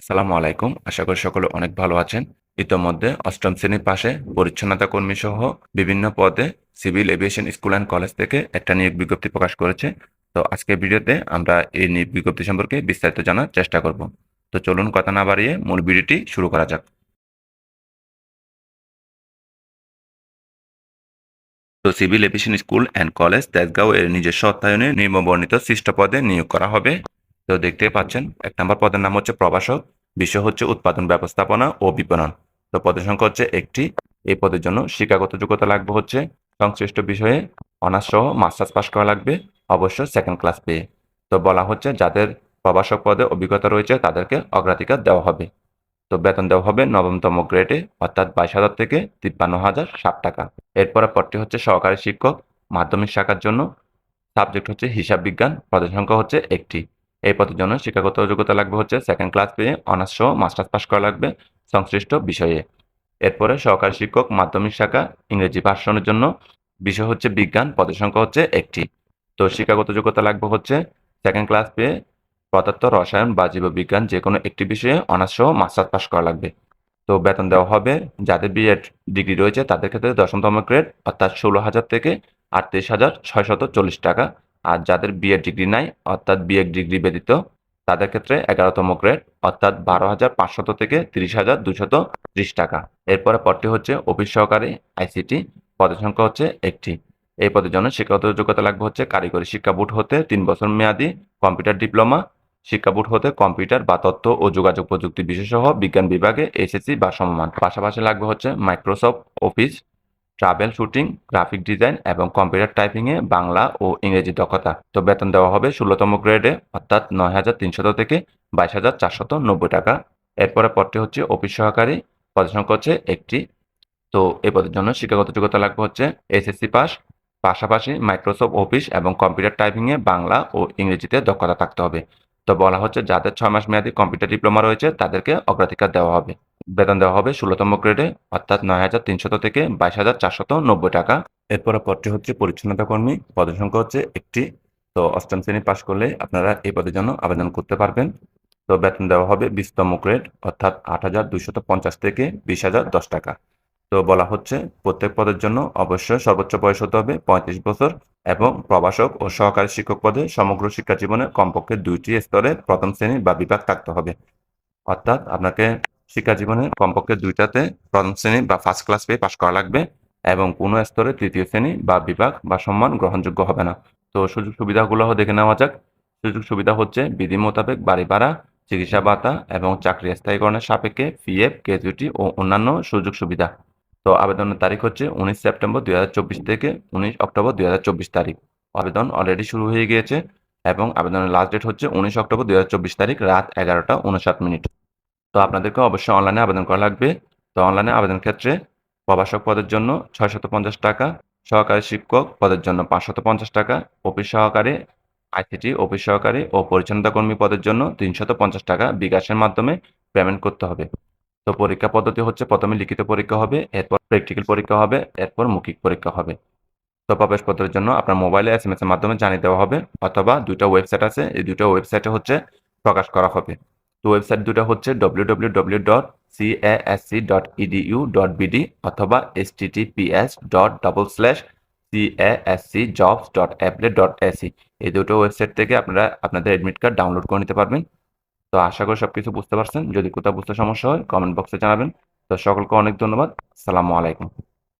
আসসালামু আলাইকুম। আশা করি সকলে অনেক ভালো আছেন। ইতোমধ্যে অষ্টম শ্রেণির পাশে পরিচ্ছন্নতা কর্মী সহ বিভিন্ন পদে civil aviation school and college থেকে একটা নিয়োগ বিজ্ঞপ্তি প্রকাশ করেছে। তো আজকের ভিডিওতে আমরা এই নিয়োগ বিজ্ঞপ্তি সম্পর্কে বিস্তারিত জানার চেষ্টা করব। তো চলুন কথা না বাড়িয়ে মূল ভিডিওটি শুরু করা যাক। তো civil aviation school and college Tejgaon এর নিজস্ব অর্থায়নে নিম্নবর্ণিত সৃষ্ট পদে নিয়োগ করা হবে। তো দেখতে পাচ্ছেন, এক নম্বর পদের নাম হচ্ছে প্রভাষক, বিষয় হচ্ছে উৎপাদন, ব্যবস্থাপনা ও বিপণন। তো পদের সংখ্যা হচ্ছে একটি। এই পদের জন্য শিক্ষাগত যোগ্যতা লাগবে হচ্ছে সংশ্লিষ্ট বিষয়ে, অনার্স সহ মাস্টার্স পাস করা লাগবে, অবশ্য সেকেন্ড ক্লাস পেয়ে। তো বলা হচ্ছে যাদের প্রভাষক পদে অভিজ্ঞতা রয়েছে, তাদেরকে অগ্রাধিকার দেওয়া হবে। তো বেতন দেওয়া হবে নবমতম গ্রেডে অর্থাৎ বাইশ হাজার থেকে তিপ্পান্ন হাজার ষাট টাকা। এরপরে পদটি হচ্ছে সহকারী শিক্ষক মাধ্যমিক শাখার জন্য। সাবজেক্ট হচ্ছে হিসাব বিজ্ঞান, পদের সংখ্যা হচ্ছে একটি। এই পদের জন্য শিক্ষাগত যোগ্যতা লাগবে হচ্ছে সেকেন্ড ক্লাস পেয়ে অনার্স সহ মাস্টার্স পাস করা লাগবে সংশ্লিষ্ট বিষয়ে। এরপরে সহকারী শিক্ষক মাধ্যমিক শাখা ইংরেজি ভাষণের জন্য বিষয় হচ্ছে বিজ্ঞান, পদের সংখ্যা হচ্ছে একটি। তো শিক্ষাগত যোগ্যতা লাগবে হচ্ছে সেকেন্ড ক্লাস পেয়ে পদার্থ, রসায়ন বা জীববিজ্ঞান যে কোনো একটি বিষয়ে অনার্স সহ মাস্টার্স পাস করা লাগবে। তো বেতন দেওয়া হবে, যাদের বিএড ডিগ্রি রয়েছে তাদের ক্ষেত্রে দশমতম গ্রেড অর্থাৎ ষোলো হাজার থেকে আটত্রিশ হাজার ছয়শত চল্লিশ টাকা। আর যাদের বিএড ডিগ্রি নাই, অর্থাৎ বিএড ডিগ্রি ব্যতীত, তাদের ক্ষেত্রে এগারোতম গ্রেড অর্থাৎ বারো হাজার পাঁচশত থেকে তিরিশ হাজার দুশত ত্রিশ টাকা। এরপরে পদটি হচ্ছে অফিস সহকারী আইসিটি পদের সংখ্যা হচ্ছে একটি। এই পদের জন্য শিক্ষাগত যোগ্যতা লাগবে হচ্ছে কারিগরি শিক্ষা বোর্ড হতে তিন বছর মেয়াদি, কম্পিউটার ডিপ্লোমা, শিক্ষা বোর্ড হতে কম্পিউটার বা তথ্য ও যোগাযোগ প্রযুক্তি বিষয়সহ বিজ্ঞান বিভাগে এসএসসি বা সমমান। পাশাপাশি লাগবে হচ্ছে Microsoft office troubleshooting, graphic design এবং কম্পিউটার টাইপিংয়ে বাংলা ও ইংরেজি দক্ষতা। তো বেতন দেওয়া হবে ষোলোতম গ্রেডে, অর্থাৎ নয় হাজার তিনশত থেকে বাইশ হাজার চারশত নব্বই টাকা। এরপরে পদটি হচ্ছে অফিস সহকারী। পদ সংখ্যা হচ্ছে একটি। তো এই পদের জন্য শিক্ষাগত যোগ্যতা লাগবে হচ্ছে এসএসসি পাস। পাশাপাশি মাইক্রোসফট অফিস এবং কম্পিউটার টাইপিংয়ে বাংলা ও ইংরেজিতে দক্ষতা থাকতে হবে। তো বলা হচ্ছে যাদের ছয় মাস মেয়াদী কম্পিউটার ডিপ্লোমা রয়েছে, তাদেরকে অগ্রাধিকার দেওয়া হবে। বেতন দেওয়া হবে ষোলোতম গ্রেডে, অর্থাৎ নয় হাজার তিনশত থেকে বাইশ হাজার চারশত নব্বই টাকা। এরপরে পদটি হচ্ছে পরিচ্ছন্নতা কর্মী। পদের সংখ্যা হচ্ছে একটি। তো অষ্টম শ্রেণি পাশ করলে আপনারা এই পদের জন্য আবেদন করতে পারবেন। তো বেতন দেওয়া হবে বিশতম গ্রেড, অর্থাৎ আট হাজার দুইশত পঞ্চাশ থেকে বিশ হাজার দশ টাকা। তো বলা হচ্ছে প্রত্যেক পদের জন্য অবশ্যই সর্বোচ্চ বয়স হতে হবে পঁয়ত্রিশ বছর এবং প্রভাষক ও সহকারী শিক্ষক পদে সমগ্র শিক্ষা জীবনে কমপক্ষে দুইটি স্তরে প্রথম শ্রেণি বা বিভাগ থাকতে হবে। অর্থাৎ আপনাকে শিক্ষা জীবনে কমপক্ষে দুইটাতে প্রথম শ্রেণি বা ফার্স্ট ক্লাস পেয়ে পাশ করা লাগবে এবং কোনো স্তরে তৃতীয় শ্রেণি বা বিভাগ বা সম্মান গ্রহণযোগ্য হবে না। তো সুযোগ সুবিধাগুলো দেখে নেওয়া যাক। সুযোগ সুবিধা হচ্ছে বিধি মোতাবেক বাড়ি ভাড়া, চিকিৎসা ভাতা এবং চাকরি স্থায়ীকরণের সাপেক্ষে পিএফ গ্র্যাজুইটি ও অন্যান্য সুযোগ সুবিধা। তো আবেদনের তারিখ হচ্ছে উনিশ সেপ্টেম্বর দুই হাজার চব্বিশ থেকে উনিশ অক্টোবর দুই হাজার চব্বিশ তারিখ। আবেদন অলরেডি শুরু হয়ে গিয়েছে এবং আবেদনের লাস্ট ডেট হচ্ছে উনিশ অক্টোবর দুই হাজার চব্বিশ তারিখ রাত এগারোটা উনষাট মিনিট। তো আপনাদেরকে অবশ্যই অনলাইনে আবেদন করা লাগবে। তো অনলাইনে আবেদন ক্ষেত্রে প্রভাষক পদের জন্য ছয়শত পঞ্চাশ টাকা, সহকারী শিক্ষক পদের জন্য পাঁচশত পঞ্চাশ টাকা, অফিস সহকারী, আইসিটি অফিস সহকারী ও পরিচ্ছন্নতা কর্মী পদের জন্য তিনশত পঞ্চাশ টাকা বিকাশের মাধ্যমে পেমেন্ট করতে হবে। তো পরীক্ষা পদ্ধতি হচ্ছে প্রথমে লিখিত পরীক্ষা হবে, এরপর প্র্যাকটিক্যাল পরীক্ষা হবে, এরপর মৌখিক পরীক্ষা হবে। তো প্রবেশপত্রের জন্য আপনার মোবাইলে এস এম এস এর মাধ্যমে জানিয়ে দেওয়া হবে, অথবা দুটো ওয়েবসাইট আছে, এই দুটো ওয়েবসাইটে হচ্ছে প্রকাশ করা হবে। তো ওয়েবসাইট দুটো হচ্ছে W W W dot dot dot অথবা https dot double slash CASC jobs dot applet dot AC এই দুটো ওয়েবসাইট থেকে আপনারা আপনাদের অ্যাডমিট কার্ড ডাউনলোড করে নিতে পারবেন। তো আশা করি সব কিছু বুঝতে পারছেন। যদি কোথাও বুঝতে সমস্যা হয় কমেন্ট বক্সে জানাবেন। তো সকলকে অনেক ধন্যবাদ। আসসালামু আলাইকুম।